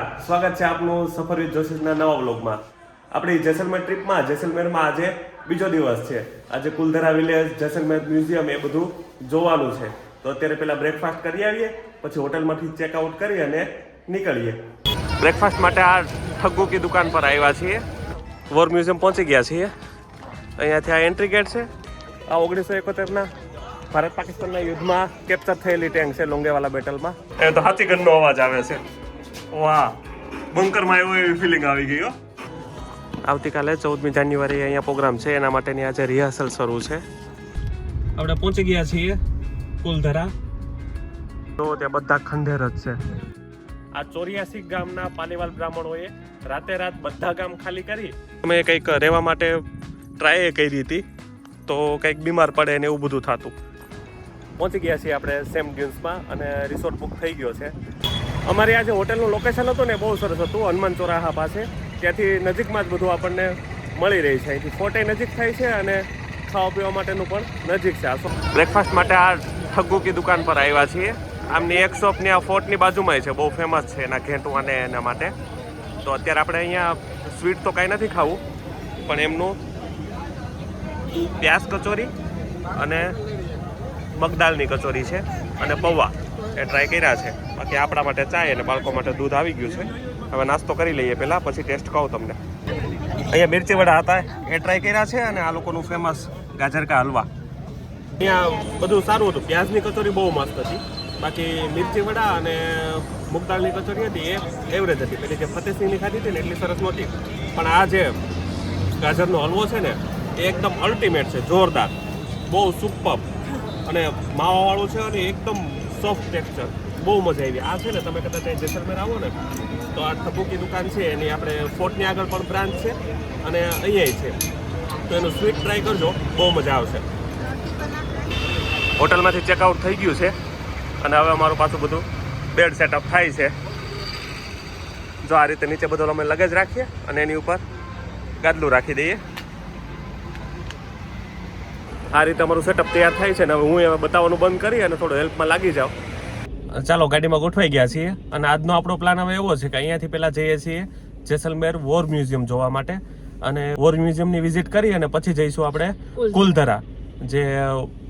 નમસ્કાર. સ્વાગત છે આપનું સફર વિથ જોશીસના નવા બ્લોગમાં આપણી જેસલમેર ટ્રીપમાં, જેસલમેરમાં આજે બીજો દિવસ છે. આજે કુલધરા વિલેજ, જેસલમેર મ્યુઝિયમ એ બધું જોવાનું છે. તો અત્યારે પહેલાં બ્રેકફાસ્ટ કરી આવીએ, પછી હોટલમાંથી ચેકઆઉટ કરી અને નીકળીએ. બ્રેકફાસ્ટ માટે આ ઠગ્ગુ કી દુકાન પર આવ્યા છીએ. વોર મ્યુઝિયમ પહોંચી ગયા છીએ. અહીંયાથી આ એન્ટ્રી ગેટ છે. આ ઓગણીસો એકોતેરના ભારત પાકિસ્તાનના યુદ્ધમાં કેપ્ચર થયેલી ટેન્ક છે લોંગેવાલા બેટલમાં એ તો હાથી ગનનો અવાજ આવે છે. વાહ. બંકરમાં એવો એવી ફિલિંગ આવી ગઈ હો. આવતીકાલે ચૌદમી જાન્યુઆરી અહીંયા પ્રોગ્રામ છે. એના માટેની આજે રિહર્સલ શરૂ છે. આપણે પહોંચી ગયા છીએ કુલધરા. તો ત્યાં બધા ખંડેર જ છે. આ ચોર્યાસી ગામના પાલીવાલ બ્રાહ્મણોએ રાતે રાત બધા ગામ ખાલી કરી અમે કંઈક રહેવા માટે ટ્રાય કરી હતી. તો કંઈક બીમાર પડે ને એવું બધું થતું. પહોંચી ગયા છીએ આપણે સેમ ડ્યુન્સમાં અને રિસોર્ટ બુક થઈ ગયો છે. અમારી આ જે હોટલનું લોકેશન હતું ને બહુ સરસ હતું, હનુમાન ચોરાહા પાસે. ત્યાંથી નજીકમાં જ બધું આપણને મળી રહી છે. અહીંથી ફોટે નજીક થાય છે અને ખાવા પીવા માટેનું પણ નજીક છે. બ્રેકફાસ્ટ માટે આ ઠગ્ગુ કી દુકાન પર આવ્યા છીએ. આમની એક શોપની આ ફોર્ટની બાજુમાં છે, બહુ ફેમસ છે એના ઘેટું અને એના માટે. તો અત્યારે આપણે અહીંયા સ્વીટ તો કાંઈ નથી ખાવું, પણ એમનું પ્યાસ કચોરી અને મગદાલની કચોરી છે અને પૌવા. એ ટ્રાય કર્યા છે. બાકી આપણા માટે ચાય અને બાળકો માટે દૂધ આવી ગયું છે. હવે નાસ્તો કરી લઈએ પહેલાં, પછી ટેસ્ટ કહું તમને. અહીંયા મિરચી વડા હતા, એ ટ્રાય કર્યા છે અને આ લોકોનું ફેમસ ગાજર કા હલવા. અહીંયા બધું સારું હતું. પ્યાઝની કચોરી બહુ મસ્ત હતી. બાકી મિરચી વડા અને મૂગદાળની કચોરી હતી, એ એવરેજ હતી. પેલી જે ફતેસિંહની ખાધી હતી ને, એટલી સરસ નહોતી. પણ આ જે ગાજરનો હલવો છે ને, એ એકદમ અલ્ટિમેટ છે, જોરદાર. બહુ સુપર અને માવાવાળું છે અને એકદમ સોફ્ટ ટેક્સચર બહુ મજા આવી. આ છે ને, તમે કદાચ અહીં જેસલમેર આવો ને, તો આ ઠબુકી દુકાન છે, એની આપણે ફોર્ટની આગળ પણ બ્રાન્ચ છે અને અહીંયા છે. તો એનું સ્વીટ ટ્રાય કરજો, બહુ મજા આવશે. હોટલમાંથી ચેકઆઉટ થઈ ગયું છે અને હવે અમારું પાછું બધું બેડ સેટઅપ થાય છે. જો આ રીતે નીચે બધો અમે લગેજ રાખીએ અને એની ઉપર ગાદલું રાખી દઈએ. આ રીતે અમારું સેટઅપ તૈયાર થાય છે ને હવે હું હવે બતાવવાનું બંધ કરી અને થોડો હેલ્પમાં લાગી જાઉં. ચાલો ગાડીમાં ગોઠવાઈ ગયા છીએ અને આજનો આપણો પ્લાન હવે એવો છે કે અહીંયાથી પહેલાં જઈએ છીએ જેસલમેર વોર મ્યુઝિયમ જોવા માટે અને વોર મ્યુઝિયમની વિઝિટ કરી અને પછી જઈશું આપણે કુલધરા. જે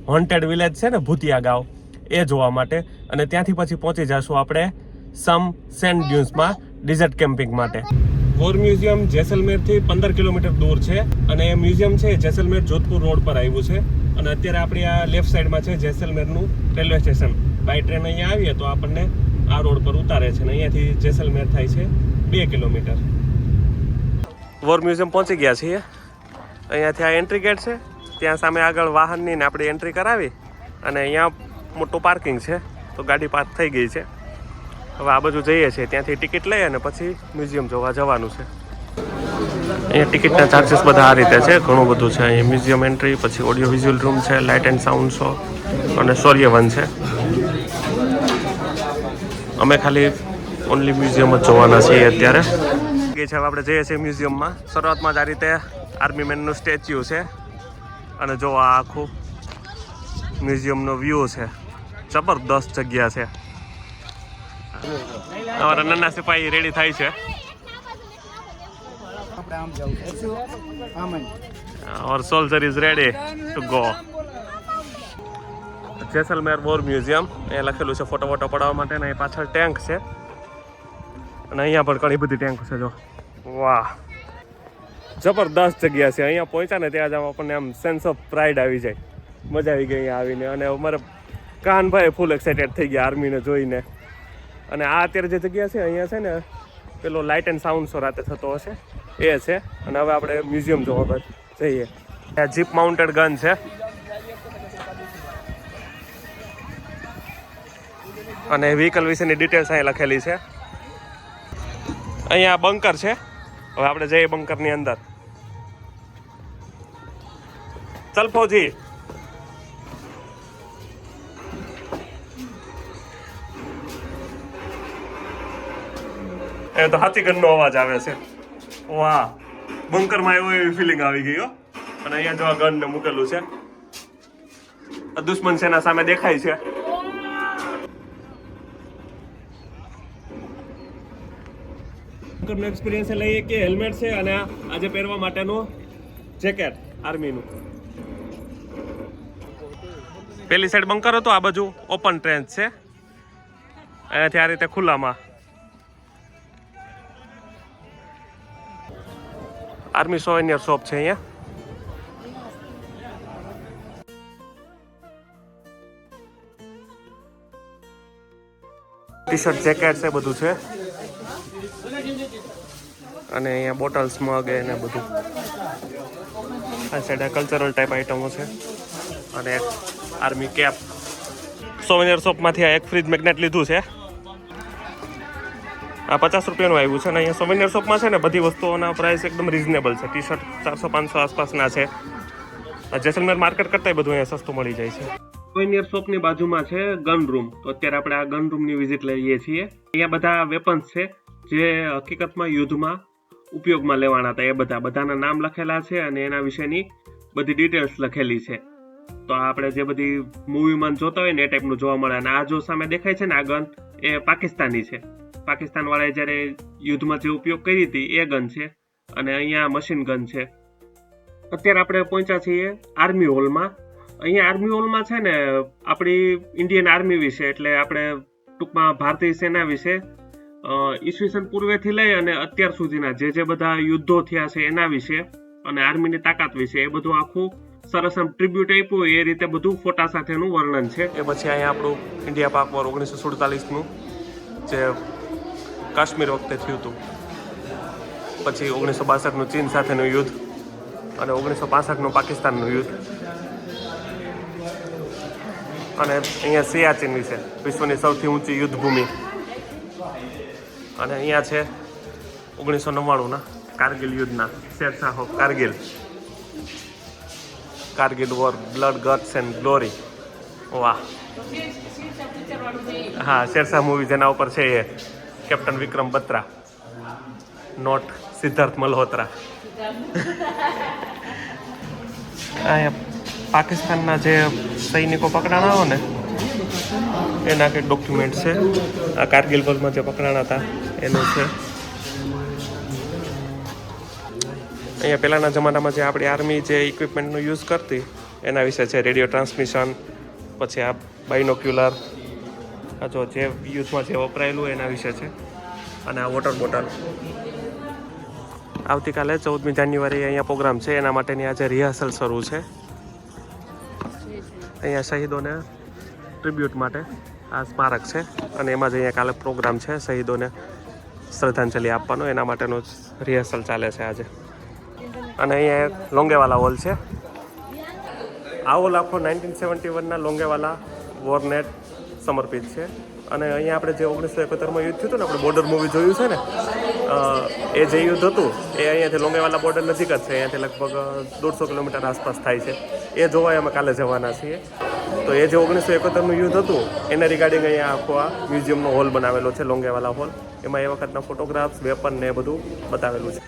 હોન્ટેડ વિલેજ છે ને ભૂતિયા ગાંવ એ જોવા માટે. અને ત્યાંથી પછી પહોંચી જશું આપણે સમ સેન્ટ ડ્યુન્સમાં ડિઝર્ટ કેમ્પિંગ માટે. વોર મ્યુઝિયમ જેસલમેરથી પંદર કિલોમીટર દૂર છે અને એ મ્યુઝિયમ છે જેસલમેર જોધપુર રોડ પર આવ્યું છે અને અત્યારે આપણી આ લેફ્ટ સાઈડમાં છે જેસલમેરનું રેલવે સ્ટેશન. બાય ટ્રેન અહીંયા આવીએ તો આપણને આ રોડ પર ઉતારે છે અને અહીંયાથી જેસલમેર થાય છે બે કિલોમીટર. વોર મ્યુઝિયમ પહોંચી ગયા છીએ. અહીંયાથી આ એન્ટ્રી ગેટ છે. ત્યાં સામે આગળ વાહનની ને આપણી એન્ટ્રી કરાવી અને અહીંયા મોટું પાર્કિંગ છે. તો ગાડી પાર્ક થઈ ગઈ છે. હવે આ બાજુ જઈએ છીએ, ત્યાંથી ટિકિટ લઈ અને પછી મ્યુઝિયમ જોવા જવાનું છે. અહીંયા ટિકિટના ચાર્જીસ બધા આ રીતે છે, ઘણું બધું છે. અહીંયા મ્યુઝિયમ એન્ટ્રી પછી ઓડિયો વિઝ્યુઅલ રૂમ છે લાઇટ એન્ડ સાઉન્ડ શો અને સૌર્યવન છે. અમે ખાલી ઓનલી મ્યુઝિયમ જ જોવાના છીએ અત્યારે. એ છે આપણે જઈએ છીએ મ્યુઝિયમમાં. શરૂઆતમાં જ આ રીતે આર્મી મેનનું સ્ટેચ્યુ છે. અને જો આ આખું મ્યુઝિયમનો વ્યૂ છે, જબરદસ્ત જગ્યા છે. અમારા નાના સિપાહી રેડી થાય છે. our soldier is ready to go. Jaisalmer war museum. એ લખેલું છે ફોટો ફોટો પડાવવા માટે અને પાછળ ટેન્ક છે. અને અહીંયા પણ ઘણી બધી ટેન્ક છે જો. વાહ. જબરદસ્ત જગ્યા છે. અહીંયા પહોંચ્યા ને ત્યાં જ આપણને આમ સેન્સ ઓફ પ્રાઇડ આવી જાય. મજા આવી ગઈ અહીંયા આવીને. અને અમારે કાનભાઈ ફૂલ એક્સાઇટેડ થઈ ગયા આર્મીને જોઈને. અને આ અત્યારે જે જગ્યા છે, અહીંયા છે ને, પેલો લાઇટ એન્ડ સાઉન્ડ શો રાતે થતો હશે. એ છે. અને હવે આપણે મ્યુઝિયમ જોવા પર જઈએ. આ જીપ માઉન્ટેડ ગન છે. અને વ્હીકલ વિશેની ડિટેલ્સ અહીંયા લખેલી છે. અહીંયા બંકર છે. હવે આપણે જઈએ બંકરની અંદર. ચલ ફૌજી. એ તો હાથી ગનનો અવાજ આવે છે. વાહ. બંકરમાં એવો એવી ફિલિંગ આવી ગઈ હો. અને અહીંયા જો આ ગન ને મૂકેલું છે. આ દુશ્મન સેના સામે દેખાય છે? બંકરનો એક્સપિરિયન્સ લઈએ કે હેલ્મેટ છે અને આજે પહેરવા માટેનું જેકેટ આર્મીનું પેલી સાઈડ બંકર હતો આ બાજુ ઓપન ટ્રેન્ચ છે. અહીંયાથી આ રીતે ખુલ્લામાં. આર્મી સોવેનિયર શોપ છે અહીંયા. ટી શર્ટ જેકેટ છે, બધું છે. અને અહીંયા બોટલ્સ મગ ને બધું. આ સાઈડ કલ્ચરલ ટાઈપ આઇટમો છે. અને એક આર્મી કેપ સોવેનિયર શોપમાંથી આ એક ફ્રીજ મેગ્નેટ લીધું છે. આ પચાસ રૂપિયાનું આવ્યું છે અને અહીંયા સોવેનિયર શોપમાં છે ને બધી વસ્તુઓના પ્રાઇસ એકદમ રિઝનેબલ છે. ટી શર્ટ ચારસો, પાંચસો આસપાસના છે. જેસલમેર માર્કેટ કરતાંય બધું અહીંયા સસ્તું મળી જાય છે. સોવેનિયર શોપની બાજુમાં છે ગન રૂમ તો અત્યારે આપણે આ ગન રૂમની વિઝિટ લઈએ છીએ. અહીંયા બધા વેપન્સ છે જે હકીકતમાં યુદ્ધમાં ઉપયોગમાં લેવાના હતા. એ બધા, બધાના નામ લખેલા છે અને એના વિશેની બધી ડિટેલ્સ લખેલી છે. તો આપણે જે બધી મૂવીમાં જોતા હોય ને એ ટાઈપનું જોવા મળે. અને આ જો સામે દેખાય છે ને આ ગન એ પાકિસ્તાની છે. પાકિસ્તાન વાળાએ જ્યારે યુદ્ધમાં જે ઉપયોગ કરી હતી, એ ગન છે અને અહીંયા મશીન ગન છે. અત્યારે આપણે પહોંચ્યા છીએ આર્મી હોલમાં. અહીંયા આર્મી હોલમાં છે ને, આપણી ઇન્ડિયન આર્મી વિશે, એટલે આપણે ટૂંકમાં ભારતીય સેના વિશે ઈસવીસન પૂર્વેથી લઈ અને અત્યાર સુધીના જે જે બધા યુદ્ધો થયા છે એના વિશે અને આર્મીની તાકાત વિશે, એ બધું આખું સરસ આમ ટ્રીબ્યુટ આપ્યું, એ રીતે બધું ફોટા સાથેનું વર્ણન છે. એ પછી અહીંયા આપણું ઇન્ડિયા પાક વોર ઓગણીસો સુડતાલીસનું જે કાશ્મીર વખતે થયું હતું. પછી ઓગણીસો બાસઠનું ચીન સાથેનું યુદ્ધ અને ઓગણીસો પાસઠનું પાકિસ્તાનનું યુદ્ધ. અને અહીંયા સિયાચીન વિશે, વિશ્વની સૌથી ઊંચી યુદ્ધ ભૂમિ અને અહીંયા છે ઓગણીસો નવ્વાણુંના કારગિલ યુદ્ધના Shershah Kargil. Kargil war, blood, guts and glory. વાહ. હા શેરશાહ મૂવી જેના ઉપર છે એ. કેપ્ટન વિક્રમ બત્રા. નોટ સિદ્ધાર્થ મલ્હોત્રા. અહીંયા પાકિસ્તાનના જે સૈનિકો પકડાણા હોય ને, એના કંઈક ડોક્યુમેન્ટ છે. આ કારગિલ વર્ગમાં જે પકડાણા હતા, એનું છે. અહીંયા પહેલાંના જમાનામાં જે આપણી આર્મી જે ઇક્વિપમેન્ટનો યુઝ કરતી, એના વિશે છે રેડિયો ટ્રાન્સમિશન પછી આ બાઇનોક્યુલર આ જો યુથમાં જે વપરાયેલું એના વિશે છે. અને આ વોટર બોટલ આવતીકાલે ચૌદમી જાન્યુઆરી અહીંયા પ્રોગ્રામ છે. એના માટેની આજે રિહર્સલ શરૂ છે. અહીંયા શહીદોને ટ્રિબ્યુટ માટે આ સ્મારક છે. અને એમાં જ અહીંયા કાલે પ્રોગ્રામ છે શહીદોને શ્રદ્ધાંજલિ આપવાનો. એના માટેનું રિહર્સલ ચાલે છે આજે. અને અહીંયા લોંગેવાલા હોલ છે. આ હોલ આખો નાઇન્ટીન સેવન્ટી વનના લોંગેવાલા વોરનેટ સમર્પિત છે. અને અહીંયા આપણે જે ઓગણીસો એકોતેરમાં યુદ્ધ થયું હતું ને, આપણે બોર્ડર મૂવી જોયું છે ને એ જે યુદ્ધ હતું, એ અહીંયાથી લોંગેવાલા બોર્ડર નજીક જ છે. અહીંયાથી લગભગ દોઢસો કિલોમીટર આસપાસ થાય છે. એ જોવા અમે કાલે જવાના છીએ. તો એ જે ઓગણીસો એકોતેરનું યુદ્ધ હતું, એને રિગાર્ડિંગ અહીંયા આખો આ મ્યુઝિયમનો હોલ બનાવેલો છે, લોંગેવાલા હોલ એમાં એ વખતના ફોટોગ્રાફ્સ વેપન ને એ બધું બતાવેલું છે.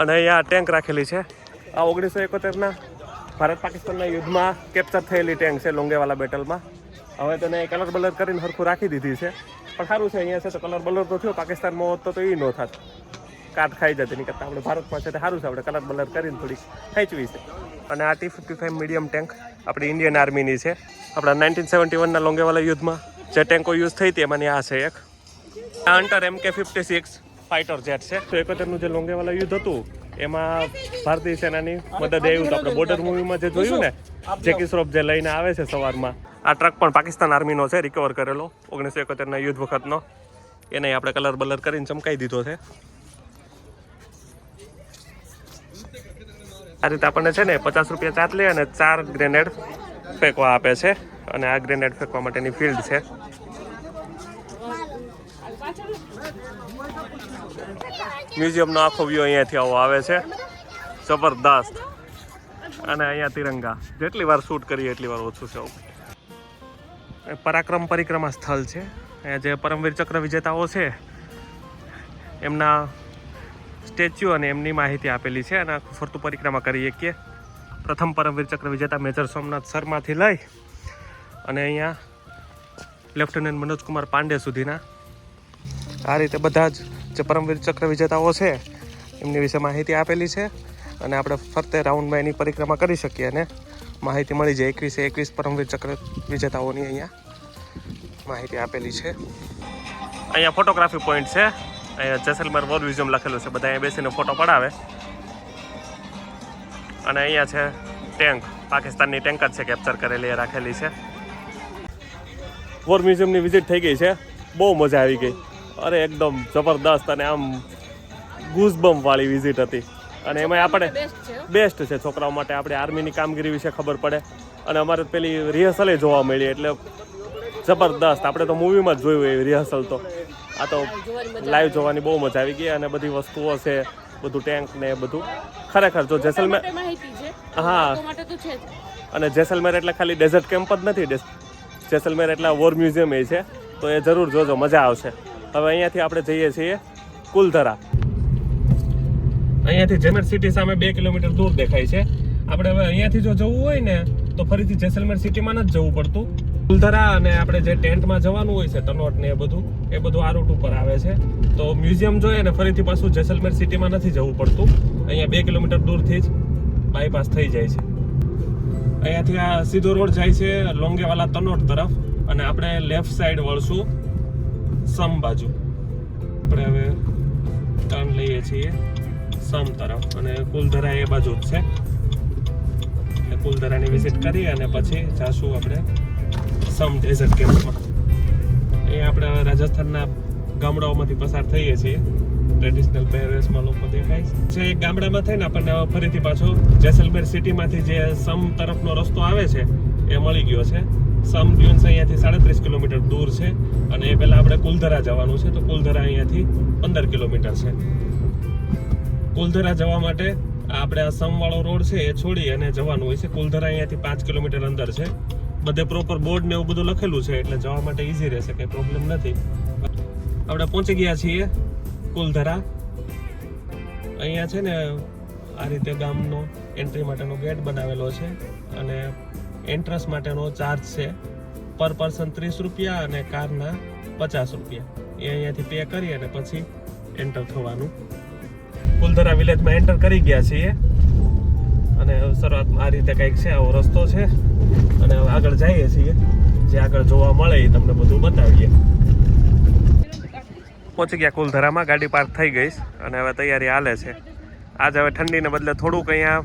અને અહીંયા ટેન્ક રાખેલી છે. આ ઓગણીસો એકોતેરના ભારત પાકિસ્તાનના યુદ્ધમાં કેપ્ચર થયેલી ટેન્ક છે, લોંગેવાલા બેટલમાં હવે તેને કલર બલર કરીને સરખું રાખી દીધી છે. પણ સારું છે અહીંયા છે તો કલર બલર તો થયો પાકિસ્તાનમાં હોત તો એ ન થાત. કાટ ખાઈ જતી એની કરતાં આપણે ભારતમાં છે તે સારું છે આપણે કલર બલર કરીને થોડીક ખેંચવી છે. અને આ T fifty five medium tank આપણી ઇન્ડિયન આર્મીની છે. આપણા નાઇન્ટીન સેવન્ટી વનના લોંગેવાલા યુદ્ધમાં જે ટેન્કો યુઝ થઈ હતી એમાંની આ છે એક. આ અંટર એમ કે ફિફ્ટી સિક્સ ફાઇટર જેટ છે. તો એકોતેરનું જે લોંગેવાલા યુદ્ધ હતું એમાં ભારતીય સેનાની મદદ હતું આપણે બોર્ડર મૂવીમાં જે જોયું ને જેકી શ્રોફ જે લઈને આવે છે સવારમાં આ ટ્રક પણ પાકિસ્તાન આર્મીનો છે રિકવર કરેલો. ઓગણીસો એકોતેરના યુદ્ધ વખતનો. એને આપણે કલર બલર કરીને ચમકાઈ દીધો છે. આ રીતે આપણને છે ને પચાસ રૂપિયા ચાર્જ લે અને ચાર ગ્રેનેડ ફેંકવા આપે છે. અને આ ગ્રેનેડ ફેંકવા માટેની ફિલ્ડ છે. મ્યુઝિયમનો આખો વ્યૂ અહીંયાથી આવો આવે છે. જબરદસ્ત. અને અહીંયા તિરંગા. જેટલી વાર શૂટ કરીએ એટલી વાર ઓછું છે. એ પરાક્રમ પરિક્રમા સ્થળ છે. જે પરમવીર ચક્ર વિજેતાઓ છે, એમના સ્ટેચ્યુ અને એમની માહિતી આપેલી છે અને ફરતું પરિક્રમા કરીએ કે પ્રથમ પરમવીર ચક્ર વિજેતા મેજર સોમનાથ શર્માથી લઈ અને અહીંયા લેફ્ટનન્ટ મનોજકુમાર પાંડે સુધીના. આ રીતે બધા જ જે પરમવીર ચક્ર વિજેતાઓ છે, એમની વિશે માહિતી આપેલી છે અને આપણે ફરતે રાઉન્ડમાં એની પરિક્રમા કરી શકીએ અને માહિતી મળી જાય. એકવીસે એકવીસ પરમવીર ચક્ર વિજેતાઓની અહીંયા માહિતી આપેલી છે. અહીંયા ફોટોગ્રાફી પોઈન્ટ છે. અહીંયા જેસલમેર વોર મ્યુઝિયમ લખેલું છે. બધા અહીંયા બેસીને ફોટો પડાવે. અને અહીંયા છે ટેન્ક પાકિસ્તાનની ટેન્ક જ છે કેપ્ચર કરેલી, એ રાખેલી છે. વોર મ્યુઝિયમની વિઝિટ થઈ ગઈ છે. બહુ મજા આવી ગઈ. અરે, એકદમ જબરદસ્ત અને આમ ગુઝબમ વાળી વિઝિટ હતી. અને એમાં આપણે બેસ્ટ છે છોકરાઓ માટે આપણે આર્મીની કામગીરી વિશે ખબર પડે. અને અમારે પેલી રિહર્સલે જોવા મળી એટલે જબરદસ્ત. આપણે તો મૂવીમાં જ જોયું એ રિહર્સલ તો. આ તો લાઈવ જોવાની બહુ મજા આવી ગઈ અને બધી વસ્તુઓ છે બધું ટેન્ક ને બધું. ખરેખર જો જેસલમેર હા. અને જેસલમેર એટલે ખાલી ડેઝર્ટ કેમ્પ જ નથી જેસલમેર એટલે વોર મ્યુઝિયમ એ છે. તો એ જરૂર જોજો મજા આવશે. હવે અહીંયાથી આપણે જઈએ છીએ કુલધરા. અહીંયાથી જેસલમેર સિટી સામે બે કિલોમીટર દૂર દેખાય છે. આપણે હવે અહીંયાથી જો જવું હોય ને, તો ફરીથી જેસલમેર સિટીમાં જ જવું પડતું. ફૂલધરા અને આપણે જે ટેન્ટમાં જવાનું હોય છે, તનોટ ને એ બધું એ બધું આ રૂટ ઉપર આવે છે. તો મ્યુઝિયમ જોઈએ ને, ફરીથી પાછું જેસલમેર સિટીમાં નથી જવું પડતું. અહીંયા બે કિલોમીટર દૂરથી જ બાયપાસ થઈ જાય છે. અહીંયાથી આ સીધો રોડ જાય છે લોંગેવાલા તનોટ તરફ અને આપણે લેફ્ટ સાઈડ વળશું સમ બાજુ. આપણે હવે ટર્ન લઈએ છીએ. સમ તરફ અને કુલધરા એ બાજુ જ છે. એટલે કુલધરાની વિઝિટ કરી અને પછી જાશું આપણે સમ ડેઝર્ટ કેમ્પમાં એ આપણે રાજસ્થાનના ગામડાઓમાંથી પસાર થઈએ છીએ. ટ્રેડિશનલ પહેરવેશમાં લોકો દેખાય છે. એક ગામડામાં થઈને આપણને ફરીથી પાછો જેસલમેર સિટીમાંથી જે સમ તરફનો રસ્તો આવે છે, એ મળી ગયો છે. સમ ડ્યુન્સ અહીંયાથી સાડત્રીસ કિલોમીટર દૂર છે અને એ પહેલાં આપણે કુલધરા જવાનું છે, તો કુલધરા અહીંયાથી પંદર કિલોમીટર છે. કુલધરા જવા માટે આપણે આ સમવાળો રોડ છે એ છોડી અને જવાનું હોય છે. કુલધરા અહીંયાથી પાંચ કિલોમીટર અંદર છે. બધે પ્રોપર બોર્ડ ને એવું બધું લખેલું છે એટલે જવા માટે ઈઝી રહેશે, કંઈ પ્રોબ્લેમ નથી. આપણે પહોંચી ગયા છીએ કુલધરા. અહીંયા છે ને આ રીતે ગામનો એન્ટ્રી માટેનો ગેટ બનાવેલો છે અને એન્ટ્રન્સ માટેનો ચાર્જ છે પર પર્સન ત્રીસ રૂપિયા અને કારના પચાસ રૂપિયા. એ અહીંયાથી પે કરી અને પછી એન્ટર થવાનું. કુલધરા વિલેજમાં એન્ટર કરી ગયા છીએ. અને શરૂઆતમાં આ રીતે કંઈક છે, આવો રસ્તો છે. અને આગળ જઈએ છીએ. જે આગળ જોવા મળે એ તમને બધું બતાવીએ. પહોંચી ગયા કુલધરામાં ગાડી પાર્ક થઈ ગઈ અને હવે તૈયારી હાલે છે. આજે હવે ઠંડીને બદલે થોડુંક અહીંયા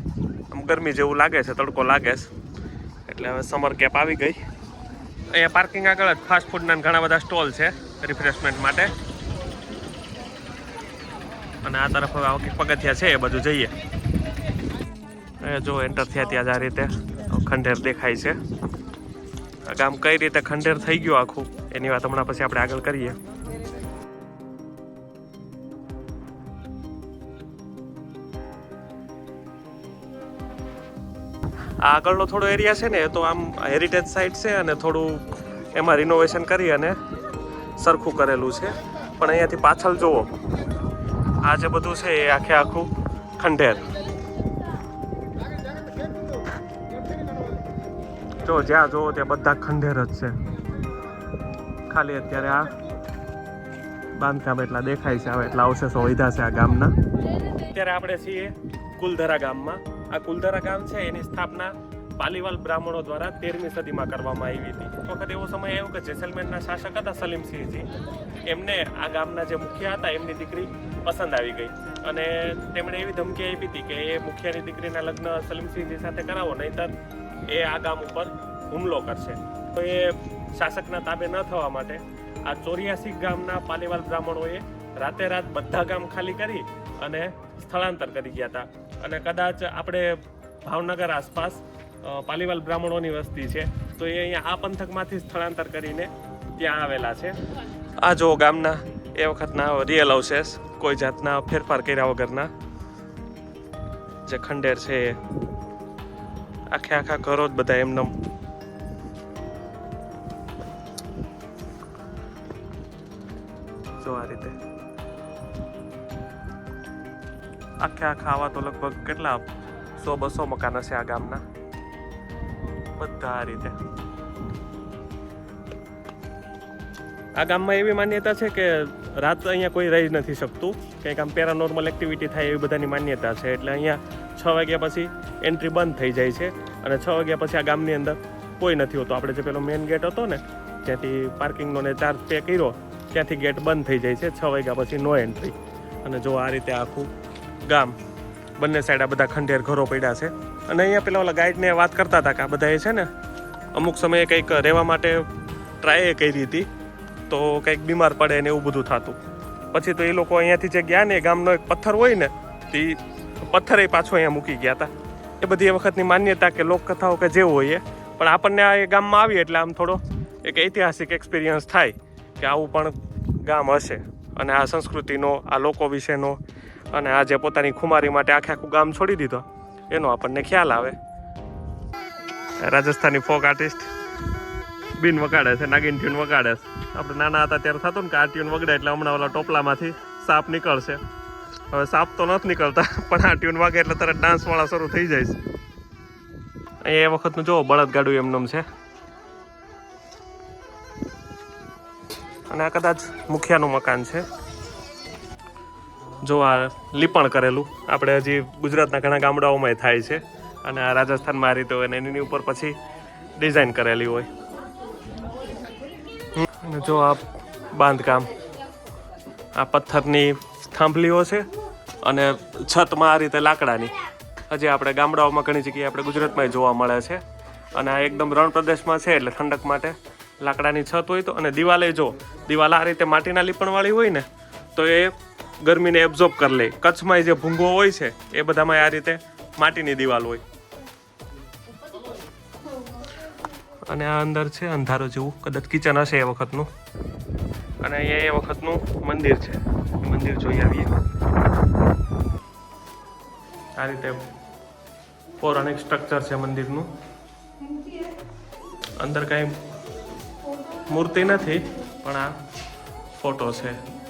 ગરમી જેવું લાગે છે, તડકો લાગે છે. એટલે હવે સમર કેપ આવી ગઈ. અહીંયા પાર્કિંગ આગળ જ ફાસ્ટફૂડના ઘણા બધા સ્ટોલ છે રિફ્રેશમેન્ટ માટે. અને આ તરફ હવે આખી પગથિયા છે, એ બધું જઈએ. એ જો એન્ટર થયા ત્યાં જ આ રીતે ખંડેર દેખાય છે. આ ગામ કઈ રીતે ખંડેર થઈ ગયું આખું, એની વાત હમણાં પછી આપણે આગળ કરીએ. આ આગળનો થોડો એરિયા છે ને, એ તો આમ હેરિટેજ સાઇટ છે અને થોડું એમાં રિનોવેશન કરી અને સરખું કરેલું છે. પણ અહીંયાથી પાછળ જુઓ. આ જે બધું છે એ આખે આખું ખંડેર. જો, જ્યાં જોવો ત્યાં બધા ખંડેર જ છે. ખાલી અત્યારે આ બાંધકામ એટલા દેખાય છે, હવે એટલા અવશેષો વધ્યા છે આ ગામના. અત્યારે આપણે છીએ કુલધરા ગામમાં. આ કુલધરા ગામ છે, એની સ્થાપના પાલીવાલ બ્રાહ્મણો દ્વારા તેરમી સદીમાં કરવામાં આવી હતી. વખત એવો સમય આવ્યો કે જેસલમેરના શાસક હતા સલીમસિંહજી એમને આ ગામના જે મુખિયા હતા, એમની દીકરી પસંદ આવી ગઈ. અને તેમણે એવી ધમકી આપી હતી કે એ મુખિયાની દીકરીના લગ્ન સલીમસિંહજી સાથે કરાવો, નહીતર એ આ ગામ ઉપર હુમલો કરશે. તો એ શાસકના તાબે ન થવા માટે આ ચોર્યાસી ગામના પાલીવાલ બ્રાહ્મણોએ રાતે રાત બધા ગામ ખાલી કરી અને સ્થળાંતર કરી ગયા હતા. અને કદાચ આપણે ભાવનગર આસપાસ પાલીવાલ બ્રાહ્મણોની વસ્તી છે. તો એ અહીંયા આ પંથકમાંથી સ્થળાંતર કરીને ત્યાં આવેલા છે. આ જો ગામના, એ વખતના રિયલ અવશેષ કોઈ જાતના ફેરફાર કર્યા વગરના જે ખંડેર છે એ. આખે આખા ઘરો જ બધા એમનેમ. જો આ રીતે. આખે આખા આવા તો લગભગ કેટલા સો બસો મકાન હશે આ ગામના? બધા આ રીતે. આ ગામમાં એવી માન્યતા છે કે રાત અહીંયા કોઈ રહી નથી શકતું. કંઈક આમ પેરાનોર્મલ એક્ટિવિટી થાય એવી બધાની માન્યતા છે. એટલે અહીંયા છ વાગ્યા પછી એન્ટ્રી બંધ થઈ જાય છે. અને છ વાગ્યા પછી આ ગામની અંદર કોઈ નથી હોતું. આપણે જે પેલો મેઇન ગેટ હતો ને, ત્યાંથી પાર્કિંગનો ને ચાર્જ પે કર્યો, ત્યાંથી ગેટ બંધ થઈ જાય છે. છ વાગ્યા પછી નો એન્ટ્રી અને જો આ રીતે આખું ગામ બંને સાઈડ આ બધા ખંડેર ઘરો પડ્યા છે. અને અહીંયા પેલા ઓલા ગાઈડને વાત કરતા હતા કે આ બધાએ છે ને અમુક સમયે કંઈક રહેવા માટે ટ્રાય કરી હતી. તો કંઈક બીમાર પડે ને એવું બધું થતું. પછી તો એ લોકો અહીંયાથી જે ગયા ને એ ગામનો એક પથ્થર હોય ને, તે પથ્થરે પાછો અહીંયા મૂકી ગયા હતા. એ બધી એ વખતની માન્યતા કે લોકકથાઓ કે જેવું હોય પણ આપણને આ એ ગામમાં આવીએ એટલે આમ થોડો એક ઐતિહાસિક એક્સપિરિયન્સ થાય કે આવું પણ ગામ હશે. અને આ સંસ્કૃતિનો, આ લોકો વિશેનો અને આ જે પોતાની ખુમારી માટે આખે આખું ગામ છોડી દીધો. એનો આપણને ખ્યાલ આવે. રાજસ્થાની ફોક આર્ટિસ્ટ બિન વગાડે છે, નાગિન ટ્યુન વગાડે છે. આપણે નાના હતા ત્યારે થતું ને કે આ ટ્યુન વગડે એટલે હમણાં ઓલા ટોપલામાંથી સાપ નીકળશે. હવે સાપ તો નથી નીકળતા, પણ આ ટ્યુન વાગે એટલે તરત ડાન્સવાળા શરૂ થઈ જાય છે. અહીંયા એ વખતનું જો બળદગાડું એમનેમ છે. અને આ કદાચ મુખિયાનું મકાન છે. જો આ લીપણ કરેલું, આપણે હજી ગુજરાતના ઘણા ગામડાઓમાં થાય છે અને આ રાજસ્થાનમાં આ રીતે હોય અને એની ઉપર પછી ડિઝાઇન કરેલી હોય. જો આ બાંધકામ, આ પથ્થરની થાંભલીઓ છે અને છતમાં આ રીતે લાકડાની. હજી આપણે ગામડાઓમાં ઘણી જગ્યાએ આપણે ગુજરાતમાં જોવા મળે છે. અને આ એકદમ રણ પ્રદેશમાં છે એટલે ઠંડક માટે લાકડાની છત હોય તો અને દિવાલે જો, દિવાલ આ રીતે માટીના લીપણવાળી હોય ને, તો એ ગરમીને એબ્ઝોર્બ કરી લે. કચ્છમાં જે ભૂંગો હોય છે, એ બધામાં આ રીતે માટીની દિવાલ હોય. અને આ અંદર છે અંધારો જેવું, કદાચ કિચન હશે એ વખતનું. અને અહીંયા એ વખતનું મંદિર છે. મંદિર જોઈ આવીએ. આ રીતે પૌરાણિક સ્ટ્રક્ચર છે મંદિરનું. અંદર કાંઈ મૂર્તિ નથી, પણ આ ફોટો છે.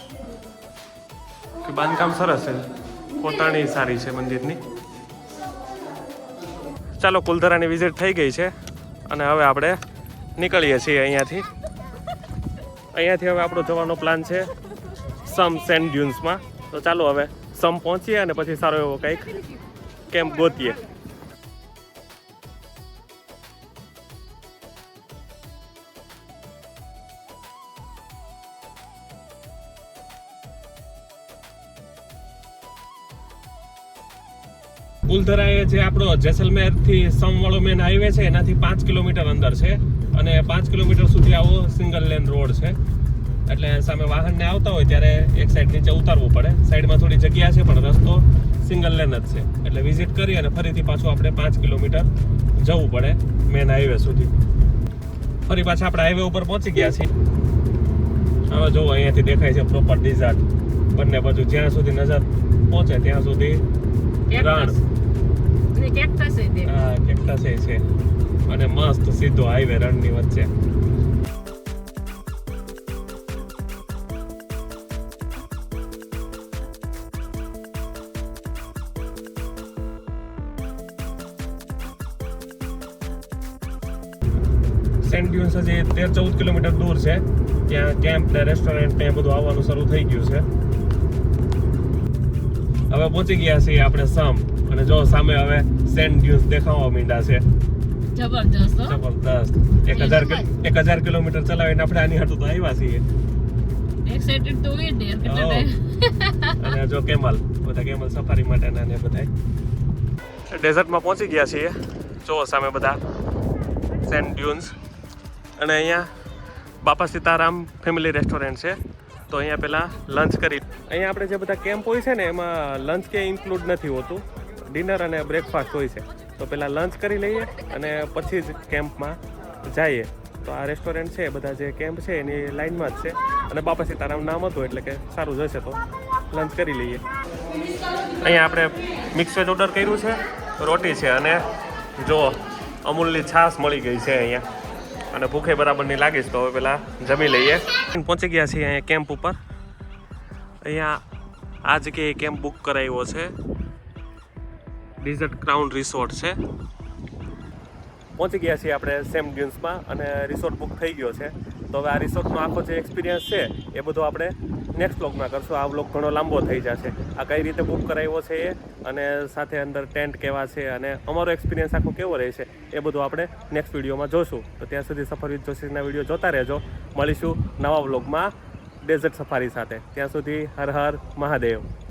બાંધકામ સરસ છે. પોતાની સારી છે મંદિરની. ચાલો, કુલધરાની વિઝિટ થઈ ગઈ છે. અને હવે આપણે નીકળીએ છીએ અહીંયાથી. અહીંયાથી હવે આપણો જવાનો પ્લાન છે સમ સેન્ડ ડ્યુન્સમાં. તો ચાલો હવે સમ પહોંચીએ અને પછી સારો એવો કંઈક કેમ્પ ગોતીએ. ઉલધરા એ જે આપણો જેસલમેરથી સમવાળો મેન હાઈવે છે એનાથી પાંચ કિલોમીટર અંદર છે અને પાંચ કિલોમીટર સુધી આવો સિંગલ લેન રોડ છે. એટલે સામે વાહનને આવતા હોય ત્યારે એક સાઈડ નીચે ઉતારવું પડે. સાઈડમાં થોડી જગ્યા છે પણ રસ્તો સિંગલ લેન જ છે. એટલે વિઝિટ કરી અને ફરીથી પાછું આપણે પાંચ કિલોમીટર જવું પડે મેન હાઈવે સુધી. ફરી પાછા આપણે હાઈવે ઉપર પહોંચી ગયા છીએ. હવે જુઓ અહીંયાથી દેખાય છે પ્રોપર ડિઝાર્ટ બંને બાજુ જ્યાં સુધી નજર પહોંચે ત્યાં સુધી રણ કેક્ટસ કેક્ટસ છે. અને મસ્ત સીધો હાઈવે રણની વચ્ચે. સેન્ટ ડ્યુન્સ હજી તેર ચૌદ કિલોમીટર દૂર છે. ત્યાં કેમ્પ ને રેસ્ટોરન્ટ ને બધું આવવાનું શરૂ થઈ ગયું છે. હવે પહોંચી ગયા છીએ આપણે સામ. અને જો સામે હવે સેન્ટ ડ્યુન્સ દેખાવા માંડ્યા છે. જબરદસ્ત જબરદસ્ત એક હજાર એક હજાર કિલોમીટર ચલાવીને આપણે આની હાટું તો આવ્યા છીએ. કેટલા Oh. અને જો કેમલ બધા કેમલ સફારી માટેના ને બધા ડેઝર્ટમાં પહોંચી ગયા છીએ. જો સામે બધા સેન્ટ ડ્યુન્સ અને અહીંયા બાપા સીતારામ ફેમિલી રેસ્ટોરન્ટ છે. તો અહીંયા પહેલાં લંચ કરી અહીંયા આપણે જે બધા કેમ્પ હોય છે ને એમાં લંચ કે ઇન્ક્લુડ નથી હોતું. ડિનર અને બ્રેકફાસ્ટ હોય છે. તો પહેલાં લંચ કરી લઈએ અને પછી જ કેમ્પમાં જઈએ. તો આ રેસ્ટોરન્ટ છે, બધા જે કેમ્પ છે, એની લાઇનમાં જ છે. અને બાપા સીતારામ નામ હતું એટલે કે સારું જશે તો લંચ કરી લઈએ. અહીંયા આપણે મિક્સ વેજ ઓર્ડર કર્યું છે, રોટી છે અને જો અમૂલની છાશ મળી ગઈ છે અહીંયા. અને ભૂખે બરાબરની લાગીશ તો હવે પહેલાં જમી લઈએ. પહોંચી ગયા છીએ અહીંયા કેમ્પ ઉપર. અહીંયા આ જગ્યાએ કેમ્પ બુક કરાવ્યો છે. ડિઝર્ટ ક્રાઉન રિસોર્ટ છે. પહોંચી ગયા છીએ આપણે સેમ ડ્યુન્સમાં અને રિસોર્ટ બુક થઈ ગયો છે. તો હવે આ રિસોર્ટનો આખો જે એક્સપિરિયન્સ છે, એ બધું આપણે નેક્સ્ટ બ્લોગમાં કરશું. આ બ્લોગ ઘણો લાંબો થઈ જશે. આ કઈ રીતે બુક કરાવ્યો છે એ અને સાથે અંદર ટેન્ટ કેવા છે અને અમારો એક્સપિરિયન્સ આખો કેવો રહેશે એ બધું આપણે નેક્સ્ટ વિડીયોમાં જોશું. તો ત્યાં સુધી સફર વિથ જોશીના વીડિયો જોતા રહેજો. મળીશું નવા બ્લોગમાં ડેઝર્ટ સફારી સાથે. ત્યાં સુધી હર હર મહાદેવ.